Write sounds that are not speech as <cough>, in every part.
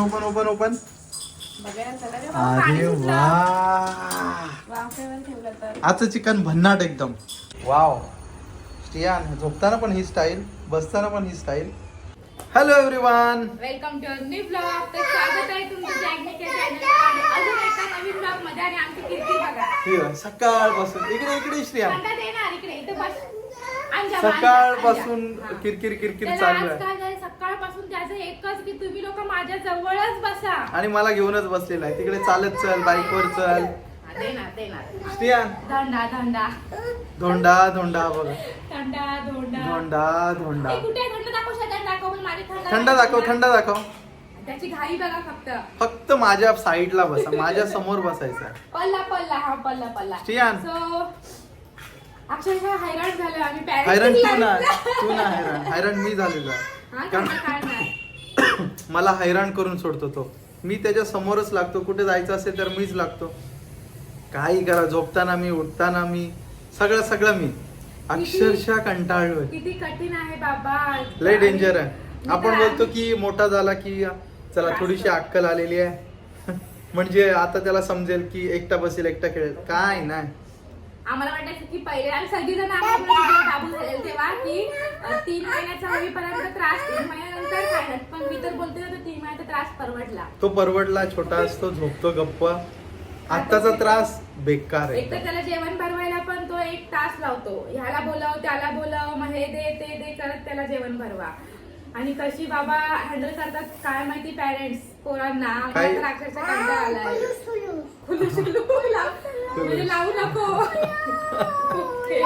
Open open open अरे. वा आजचं चिकन भन्नाट एकदम. वाव. स्टियान झोपताना पण ही स्टाईल बसताना पण ही style hello everyone welcome to our new blog तर स्वागत आहे तुमचं जॅग्निकच्या अजून एका नवीन ब्लॉगमध्ये आणि आमची कीर्ती बघा. सकाळपासून. इकडे इकडे श्रिया. ना इकडे इथे बस. सकाळपासून. हा. किरकिर किरकिर त्याला चालू आहे. सकाळपासून त्याचं एकच की तुम्ही लोक माझ्या जवळच बसा. आणि मला घेऊनच बसलेला आहे. तिकडे चालत चल बाईकवर चल. हा, स्टियान धंडा धंडा. धोंडा धोंडा बघा. धोंडा धोंडा. धोंडा ए, कुठे आहे? थंड दाखव शगन दाखव पण माझी थंड थंडा. दाखव थंडा दाखव. त्याची घाई बघा फक्त. फक्त माझ्या साईडला बसा माझ्यासमोर बसायचं. पल्ला पल्ला हा पल्ला पल्ला. श्रियान. सो अक्षरशः हैराण झालं आम्ही parents हैराण तू ना तू ना हैराण. हैराण मी झालेलो आहे. <laughs> कारण? <coughs> मला हैराण करून सोडतो तो. मी त्याच्या समोरच लागतो. कुठे जायचं असेल तर मीच लागतो. काही करा झोपताना मी उठताना मी सगळं सगळं मी. अक्षरशः कंटाळलोय. किती कठीण आहे बाबा. लय डेंजर आहे. आपण बोलतो की मोठा झाला की चला थोडीशी अक्कल आलेली आहे. <laughs> म्हणजे आता त्याला समजेल की एकटा बसेल एकटा खेळेल. काय नाही. आम्हाला वाटायचं की पहिले आम्ही सगळीजण आम्ही जेव्हा बाबू झालेले तेव्हा की अ, तीन महिन्याचा होईपर्यंत त्रास तीन महिन्यानंतर पण मी तर बोलते ना तो तीन महिन्याचा त्रास परवडला. तो परवडला छोटा असतो झोपतो गप्प. आत्ताचा त्रास बेकार एक तर आहे त्याला जेवण भरवायला पण तो एक तास लावतो. ह्याला बोलाव त्याला बोलाव मग हे दे ते दे करत त्याला जेवण भरवा. आणि कशी बाबा हँडल करतात काय माहिती पॅरेंट्स पोरांना. आम्हाला काय? तर अक्षरशः कंटाळा आलाय. खुलू शुलू लाव. म्हणजे लावू नको. ओके.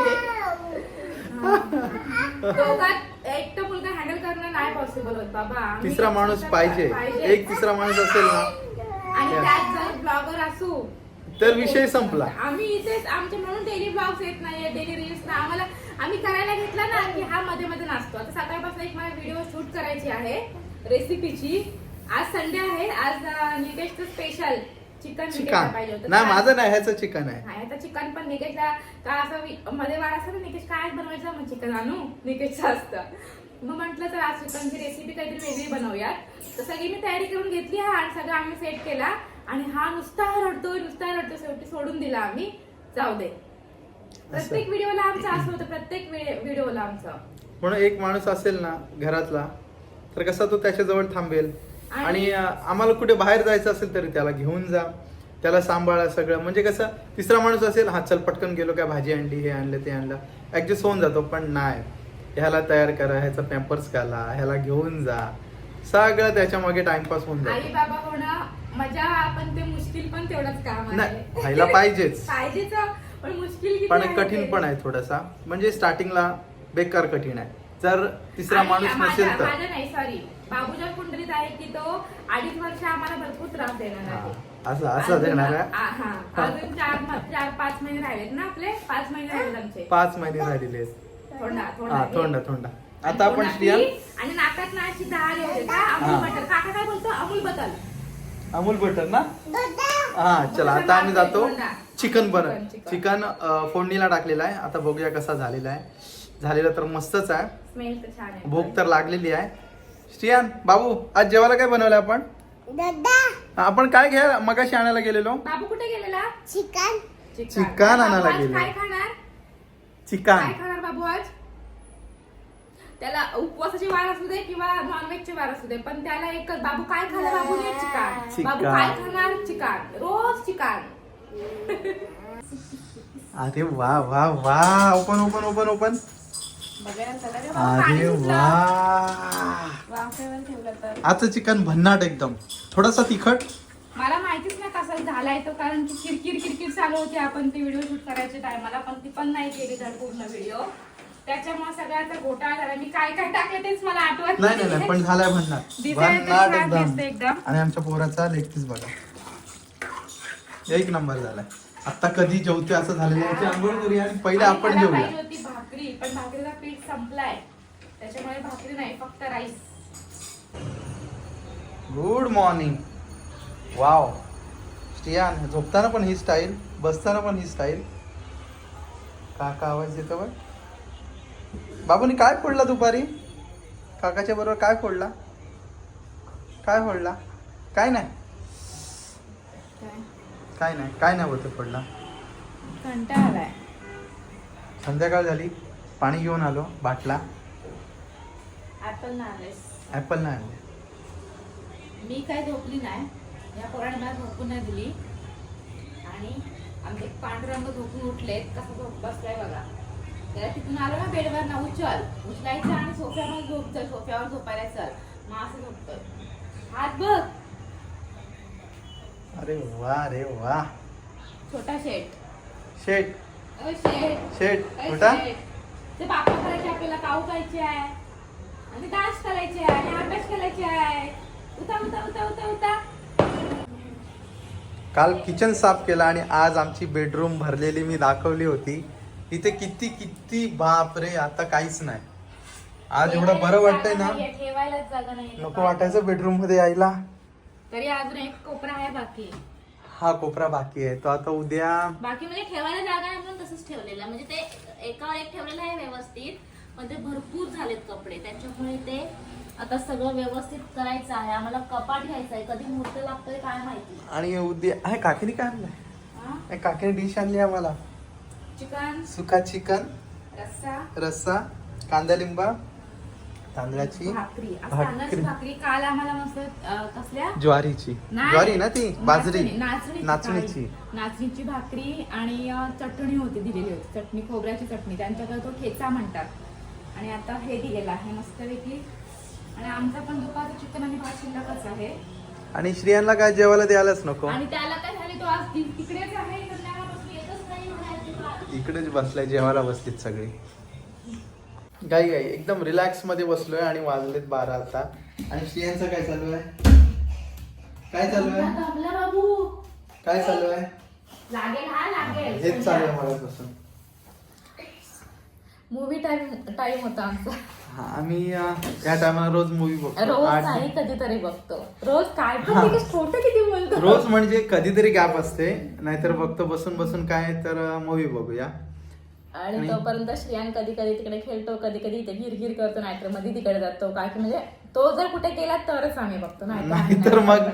दोघात एक तर मुलगा हँडल करणं नाही पॉसिबल होत बाबा. आम्ही तिसरा माणूस पाहिजे. एक तिसरा माणूस असेल ना. आणि त्यात जर ब्लॉगर असू तर विषय संपला. आम्ही इथेच आमचे म्हणून डेली ब्लॉग्स येत नाही डेली रील्स ना आम्हाला आम्ही करायला घेतला ना की हा मध्ये मध्ये नाचतो. आता सकाळपासून एक मला व्हिडिओ शूट करायची आहे रेसिपीची आज संडे आहे. आज निकेशचं स्पेशल चिकन चिकन. पाहिजे होतं. नाही माझं नाही ह्याचं चिकन आहे. हा, आता चिकन पण निकेशला का असं मध्ये वाढ असतं ना निकेश काय बनवायचं? मग चिकन आणू? निकेशचं असतं. मग म्हटलं तर आज चिकनची रेसिपी काहीतरी वेगळी बनवूयात. तर सगळी मी तयारी करून घेतली हा आणि सगळं आम्ही सेट केला. आणि हा नुसता रडतोय नुसता रडतोय शेवटी सोडून दिला आम्ही. जाऊ दे. प्रत्येक व्हिडिओला आमचं असं होतं प्रत्येक व्हिडिओला आमचं. म्हणून एक माणूस असेल ना घरातला तर कसा तो त्याच्याजवळ थांबेल? आणि- आम्हाला कुठे बाहेर जायचं असेल तरी त्याला घेऊन जा. त्याला सांभाळा सगळं. म्हणजे कसं तिसरा माणूस असेल हा चल पटकन गेलो काय भाजी आणली हे आणलं ते आणलं. ऍडजस्ट होऊन जातो पण नाही. ह्याला तयार करा ह्याचा पॅम्पर्स घाला ह्याला घेऊन जा. सगळं त्याच्यामागे टाइमपास होऊन आई जातो बाबा होणं मजा पण ते मुश्किल पण तेवढंच काम नाही व्हायला पाहिजेच. <laughs> पाहिजेच पण मुश्किल किती पण आहे कठीण ते? पण आहे थोडासा. म्हणजे स्टार्टिंगला बेकार कठीण आहे. जर तिसरा आणि माणूस माझ्या- नसेल तर. माझ्या नाही सॉरी बाबूच्या कुंडलीत आहे की तो अडीच वर्ष आम्हाला भरपूर त्रास देणार हा, आहे असं असं अजून- देणार आहे? आ- हा. अजून चार म- चार पाच महिने राहिलेत ना आपले? पाच महिने राहिले आमचे. पाच महिने राहिलेले आहेत. थोडा हा थोडा. आता आपण श्रिया? आणि नाकात ना अशी दहा होते का हा. अमूल बटर. काका काय बोलतो? अमूल बदल अमूल बटर ना? हा चला आता आम्ही जातो चिकन बन चिकन, फोडणीला टाकलेलं आहे. आता बघूया कसा झालेला आहे. झालेला तर मस्तच आहे. स्मेल तर छान आहे. भूक तर लागलेली आहे. श्रियान बाबू आज जेवायला काय बनवलं आपण? हा, आपण काय घ्या मगाशी आणायला गेलेलो. बाबू कुठे गेलेला? चिकन. चिकन. आणायला गेलो. काय खाणार? काय चिकन खाणार बाबू आज? त्याला उपवासाची वार असू दे किंवा नॉनव्हेजची वार असू दे पण त्याला एक बाबू काय खाणार? बाबू चिकन. चिकन. बाबू काय खाणार? चिकन. रोज चिकन. अरे वा वा वा. ओपन ओपन ओपन ओपन अरे. वा. तर. आजचं चिकन भन्नाट एकदम. थोडासा तिखट. मला माहितीच नाही कसा झालाय तो कारण की किरकिर किरकिर चालू होती. आपण ती व्हिडिओ शूट करायच्या टायमाला पण ती पण नाही केली धड पूर्ण व्हिडिओ त्याच्यामुळे सगळ्याचा घोटाळा झाला. मी काय काय टाकलं तेच मला आठवत नाही नाही नाही पण झालाय तरी भन्नाट छान एकदम. दिसते एकदम. आणि आमच्या पोराचा लेग पीस बघा. एक नंबर झालाय. आता कधी जेवते असं झालेलं आहे. याची आंघोळ करूया आणि पहिले आणि आपण मला जेवूया. पाहिजे होती भाकरी पण भाकरीला पीठ संपलाय. त्याच्यामुळे भाकरी नाही फक्त राईस गुड मॉर्निंग वाव स्टियान झोपताना पण ही स्टाईल बसताना पण ही स्टाईल काका आवाज येतो बघ बाबूनी काय फोडला दुपारी? काकाच्या बरोबर काय फोडला? काय फोडला? काय नाही. काय? नाही. काय नाही होतं आलाय. संध्याकाळ झाली. पाणी घेऊन आलो. बाटला. ऍपल नाही आणले. मी काय झोपली नाही. या पोराने मला झोपून नाही दिली. आणि आमचे पांडुरंग झोपून उठलेत. कसा झोप बसलाय बघा. त्याला तिथून आलो ना बेडवर ना उचल. उचलायचं आणि सोफ्यावर झोप चल सोफ्यावर झोपायला चल. मग असं झोपतोय. हात बघ. अरे वा रे वा. छोटा शेट. शेट. अ शेट. शेट. अ कुठा शेट. ते बापा करायचे आपल्याला काऊ करायचे आहे? आणि डान्स करायचे आहे आणि अभ्यास करायचे आहे. उता उता उता उता उता काल किचन साफ केला आणि आज आमची बेडरूम भरलेली मी दाखवली होती. इथे किती किती बाप रे आता काहीच नाही. आज एवढं बरं वाटतंय ना? ठेवायलाच जागा नाही. नको वाटायचं बेडरूममध्ये यायला. तरी अजून एक कोपरा आहे बाकी. हा कोपरा बाकी आहे. तो आता उद्या बाकी म्हणजे ठेवायला जागा नाही म्हणून तसंच ठेवलेलं. म्हणजे ते एकावर एक ठेवलेलं आहे व्यवस्थित पण ते भरपूर झालेत कपडे. त्याच्यामुळे ते आता सगळं व्यवस्थित करायचं आहे. आम्हाला कपाट घ्यायचं आहे. कधी मूर्त लागतोय काय माहिती. आणि उद्या आहे काकीने काय आणलंय? आहे, काकीने डिश आणली आम्हाला. चिकन सुका चिकन रस्सा रस्सा कांदा लिंबा तांदळाची भाकरी. आज. तांदळाची भाकरी. काल आम्हाला मस्त अं, कसल्या? ज्वारीची. नाही. ज्वारी ना ती? बाजरी. नाचणी- नाचणीची. नाचणीची भाकरी आणि अं, चटणी होती दिलेली होती. चटणी खोबऱ्याची चटणी. त्यांच्याकडे तो ठेचा म्हणतात. आणि आता हे दिलेलं आहे. मस्तपैकी आणि आमचा पण दुपारचं चिकन आणि भात शिल्लकच आहे. आणि श्रियांना काय जेवायला द्यायलाच नको? आणि त्याला काय झाले तो आज ति- तिकडेच आहे. इकडेच बसलाय जेवायला बसलीत सगळी. गाई गाई एकदम रिलॅक्समध्ये बसलोय आणि वाजलेत बारा आता. आणि श्रियांचं काय चालू आहे? काय चालू आहे? काय चालू आहे? लागेल हा लागेल. हेच चालू आहे मला बसून मूवी टाइम टाइम होता आमचा. हा आम्ही अं, या टायमाला रोज मूवी बघतो. रोज नाही कधीतरी बघतो. रोज काय पण छोटं किती बोलतो? रोज म्हणजे कधीतरी गॅप असते. नाहीतर बघतो बसून बसून काय तर मूवी बघूया. आणि आणि- तोपर्यंत श्रियान कधी कधी तिकडे खेळतो कधी कधी इथे गिरगिर करतो नाहीतरमध्ये तिकडे जातो. काय की म्हणजे तो जर कुठे गेला तरच आम्ही बघतो. नाहीतर मग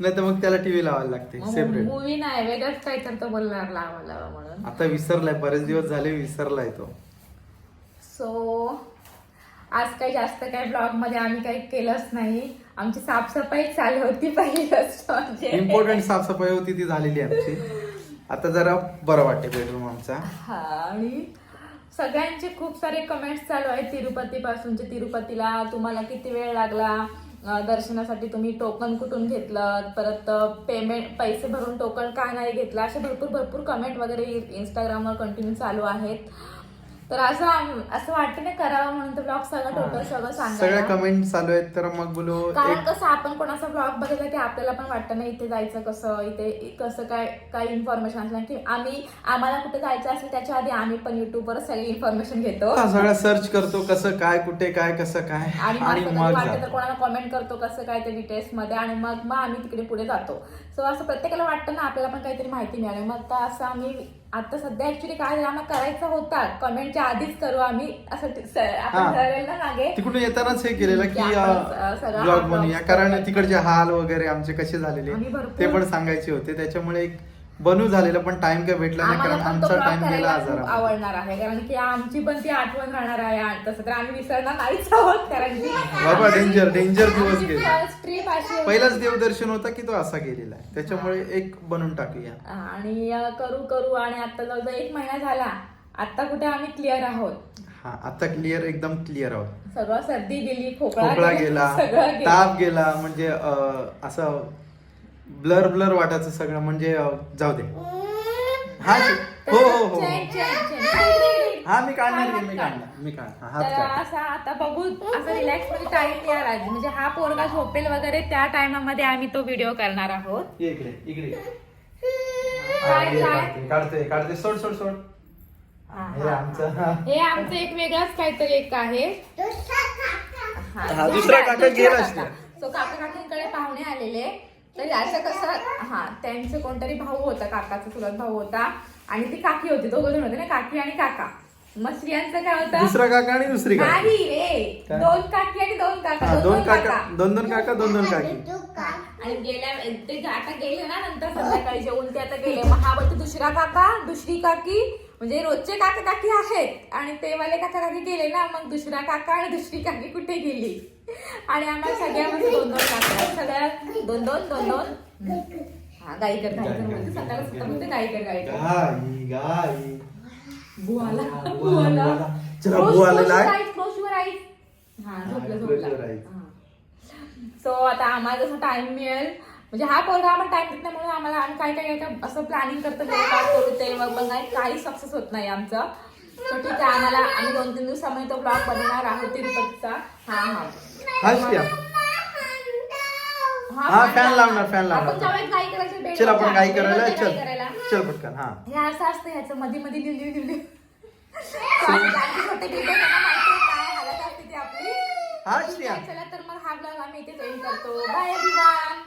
नाहीतर मग त्याला टीव्ही लावायला लागते सेपरेट मूवी नाही वेगळंच काही तर तो बोलणार लावा लावा म्हणून. आता विसरलाय बरेच दिवस झाले विसरलाय तो. सो आज काही जास्त काही ब्लॉगमध्ये आम्ही काही केलंच नाही. आमची साफसफाई चालू होती पहिलंच म्हणजे इम्पॉर्टंट साफसफाई होती ती झालेली आहे आमची. आता जरा बरं वाटते बेडरूम आमचा. हा आणि सगळ्यांचे खूप सारे कमेंट्स चालू आहेत तिरुपती पासूनचे तिरुपतीला तुम्हाला किती वेळ लागला? दर्शनासाठी तुम्ही टोकन कुठून घेतलं? परत पेमेंट पैसे भरून टोकन का नाही घेतलं? असे भरपूर भरपूर कमेंट वगैरे इंस्टाग्रामवर कंटिन्यू चालू आहेत. तर असं आम- असं वाटतं ना करावं म्हणून तर ब्लॉग सगळं टोटल सगळं सगळ्या सांगा कमेंट चालू आहेत तर मग बोलू कारण एक कसं आपण कोणाचा ब्लॉग बघितला की आपल्याला पण वाटतं ना इथे जायचं कसं इथे कसं काय काय इन्फॉर्मेशन असणार. की आम्ही आम्हाला कुठे जायचं असेल त्याच्या आधी आम्ही पण युट्यूबवर सगळी इन्फॉर्मेशन घेतो. हा, सगळं सर्च करतो कसं काय कुठे काय कसं काय आणि आणि मग मग वाटतं तर जातो. कोणाला कमेंट करतो कसं काय ते डिटेल्समध्ये आणि मग मग आम्ही तिकडे पुढे जातो. सो असं प्रत्येकाला वाटतं ना आपल्याला पण काहीतरी माहिती मिळाली. मग तर असं आम्ही आता सध्या ऍक्च्युली काय आम्हाला करायचा होता कमेंटच्या आधीच करू आम्ही असं आपण. ठरवलेलं मागे तिकडून येतानाच हे केलेलं की ब्लॉग कारण. तिकडचे हाल वगैरे आमचे कसे झालेले ते पण सांगायचे होते. त्याच्यामुळे एक बनू झालेलं पण टाइम काय भेटला नाही कारण आमचा टाइम गेला आवडणार आहे. कारण की आमची पण ती आठवण राहणार आहे. तसं तर आम्ही विसरणार नाहीच आहोत कारण की बाबा डेंजर डेंजर दिवस गेले. पहिलाच देवदर्शन होता की तो असा गेलेला आहे? त्याच्यामुळे एक बनवून टाकूया. आणि करू करू आणि आता जवळजवळ एक महिना झाला. आता कुठे आम्ही क्लिअर आहोत. हा आता क्लिअर एकदम क्लिअर आहोत. सगळं सर्दी गेली खोकला गेला सगळं. ताप गेला म्हणजे अं, असं ब्लर ब्लर वाटायचं सगळं म्हणजे अं, जाऊ दे. <laughs> हा हो हो हो. Chain, chain, chain. हा मी काढणार की, मी काढ. काढणार. मी काढणार. हात तर काढ. असा आता बघू असं रिलॅक्समध्ये टाइम. म्हणजे हा पोरगा झोपेल वगैरे त्या टायमामध्ये आम्ही तो व्हिडिओ करणार आहोत. ये इकडे इकडे. हा, काय ये, काय काढते काढते काढते. सोड सोड सोड. हा, हे हा, आमचं. हा. हे आमचं एक वेगळाच काहीतरी एक आहे. हा, दुसरा काका गेला. सो काका काकींकडे पाहुणे आलेले. तर असं कसं हा त्यांचे कोणतरी भाऊ होता काकाचा चुलत भाऊ होता. आणि ती काकी होती दोघं जण होते ना काकी आणि काका. मग स्त्रियांचं काय होतं? दुसरा काका आणि दुसरी काका. नाही रे काय? दोन काकी आणि दोन काका. दोन काका. दोन दोन काका दोन दोन काकी. आणि गेल्या ते आता गेले ना नंतर संध्याकाळी जेवून ते आता गेले. मग हा बोलतो दुसरा काका दुसरी काकी. म्हणजे रोजचे काका काकी आहेत. आणि ते वाले काका काकी गेले ना मग दुसरा काका आणि दुसरी काकी कुठे गेली? आणि आम्हाला सगळ्यामध्ये दोन दोन काका. आहेत. सगळ्या दोन दोन दोन दोन. हा गाईकर गाईकर बोलते सकाळ सकाळ बोलते गाईकर गाईकर गाई गाई. बुवाला. बुवा, बुवाला. चला, बुवा आलेला आहे. हा झोपलं झोपलं. सो आता आम्हाला जसं टाइम मिळेल म्हणजे हा पोरगा आम्हाला टाइम देत नाही म्हणून आम्हाला आम्ही काय काय काय असं प्लॅनिंग करतो काय करू ते मग नाही काही सक्सेस होत नाही आमचं. तर ठीक आहे आम्हाला आम्ही दोन तीन दिवसामध्ये तो ब्लॉग बनवणार आहोत तिरुपतीचा. हा हा. हा फॅन लावणार फॅन आपण लावणार करायचं चल आपण bed करायला चल. चल पटकन हा. हे असं असतं ह्याचं मध्ये मध्ये ती आपली. हा श्रिया. चला तर मग हा ब्लॉग आम्ही इथे एंड करतो. Bye everyone